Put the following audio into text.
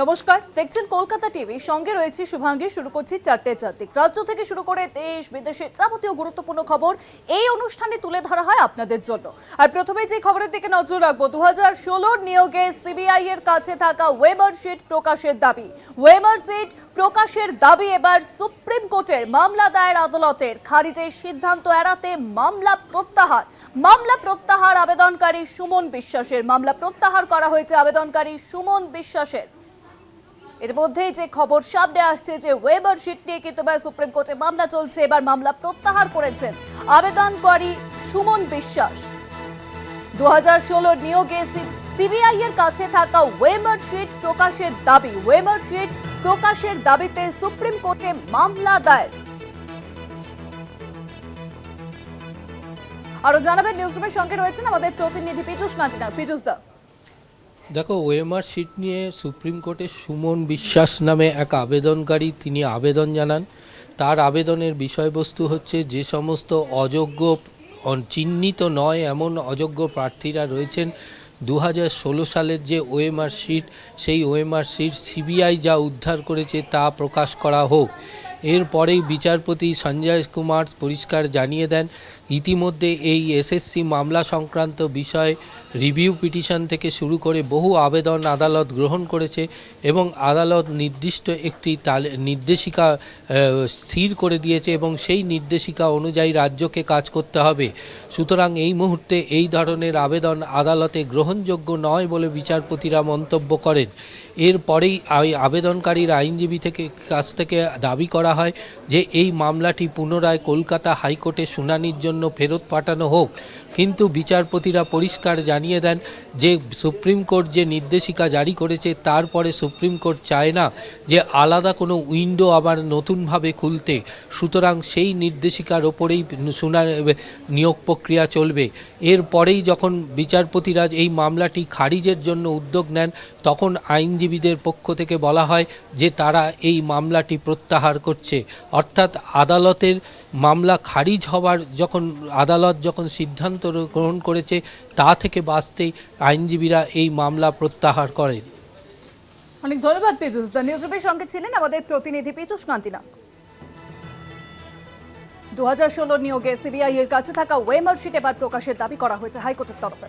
নমস্কার, দেখছেন কলকাতা টিভি। সঙ্গে রয়েছে শুভাঙ্গী, শুরু করছি চারটে চারদিক রাজ্য থেকে শুরু করে দেশ, বিদেশের যাবতীয় গুরুত্বপূর্ণ খবর এই অনুষ্ঠানে তুলে ধরা হয় আপনাদের জন্য। আর প্রথমে যে খবরের দিকে নজর রাখব দু হাজার ষোলোর নিয়োগে সিবিআই এর কাছে থাকা ওয়েবার শিট প্রকাশের দাবি। ওয়েবার শিট প্রকাশের দাবি এবার সুপ্রিম কোর্টের মামলা দায়ের আদালতের খারিজের সিদ্ধান্ত এড়াতে মামলা প্রত্যাহার। মামলা প্রত্যাহার আবেদনকারী সুমন বিশ্বাসের। মামলা প্রত্যাহার করা হয়েছে আবেদনকারী সুমন বিশ্বাসের। এর মধ্যেই যে খবর সামনে আসছে যে ওয়েবার শিট নিয়ে কিন্তু সুপ্রিম কোর্টে মামলা চলছে, এবার মামলা প্রত্যাহার করেছেন আবেদনকারী সুমন বিশ্বাস। দু হাজার ষোলোর নিয়োগে সিবিআই এর কাছে থাকা ওয়েবার শিট প্রকাশের দাবি, ওয়েবার শিট প্রকাশের দাবিতে সুপ্রিম কোর্টে মামলা দায়ের। আরও জানাবেন, নিউজরুমের সঙ্গে রয়েছেন আমাদের প্রতিনিধি পীযুষ নাথিনা পীযুষ দা। দেখো ওএমআর সিট নিয়ে সুপ্রিম কোর্টে সুমন বিশ্বাস নামে এক আবেদনকারী তিনি আবেদন জানান। তার আবেদনের বিষয়বস্তু হচ্ছে যে সমস্ত অযোগ্য চিহ্নিত নয় এমন অযোগ্য প্রার্থীরা রয়েছেন। দু ষোলো সালের যে ওএমআর সিট সেই ওএমআর সিট সিবিআই যা উদ্ধার করেছে তা প্রকাশ করা হোক। এরপরেই বিচারপতি সঞ্জয় কুমার পরিষ্কার জানিয়ে দেন, ইতিমধ্যে এই এসএসসি মামলা সংক্রান্ত বিষয় রিভিউ পিটিশন থেকে শুরু করে বহু আবেদন আদালত গ্রহণ করেছে এবং আদালত নির্দিষ্ট একটি নির্দেশিকা স্থির করে দিয়েছে এবং সেই নির্দেশিকা অনুযায়ী রাজ্যকে কাজ করতে হবে। সুতরাং এই মুহূর্তে এই ধরনের আবেদন আদালতে গ্রহণযোগ্য নয় বলে বিচারপতিরা মন্তব্য করেন। এরপরেই আবেদনকারীর আইনজীবী থেকে কাছ থেকে দাবি করা হয় যে এই মামলাটি পুনরায় কলকাতা হাইকোর্টে শুনানির জন্য ফেরত পাঠানো হোক। কিন্তু বিচারপতিরা পরিষ্কার জানিয়ে দেন যে সুপ্রিম কোর্ট যে নির্দেশিকা জারি করেছে তারপরে সুপ্রিম কোর্ট চায় না যে আলাদা কোনো উইন্ডো আবার নতুনভাবে খুলতে। সুতরাং সেই নির্দেশিকার ওপরেই শুনা নিয়োগ প্রক্রিয়া চলবে। এরপরেই যখন বিচারপতিরা এই মামলাটি খারিজের জন্য উদ্যোগ নেন, তখন আইনজীবীদের পক্ষ থেকে বলা হয় যে তারা এই মামলাটি প্রত্যাহার করছে। অর্থাৎ আদালতের মামলা খারিজ হওয়ার যখন, আদালত যখন সিদ্ধান্ত গ্রহণ করেছে, তা থেকে বাঁচতেই আইনজীবীরা এই মামলা প্রত্যাহার করেন। অনেক ধন্যবাদ পীযুষ দা নিউজরুমের সঙ্গে ছিলেন আমাদের প্রতিনিধি পীযুষ কান্তিনা দু হাজার ষোলো নিয়োগে সিবিআই এর কাছে থাকা ওয়েমার শিট এবার প্রকাশের দাবি করা হয়েছে হাইকোর্টের তরফে।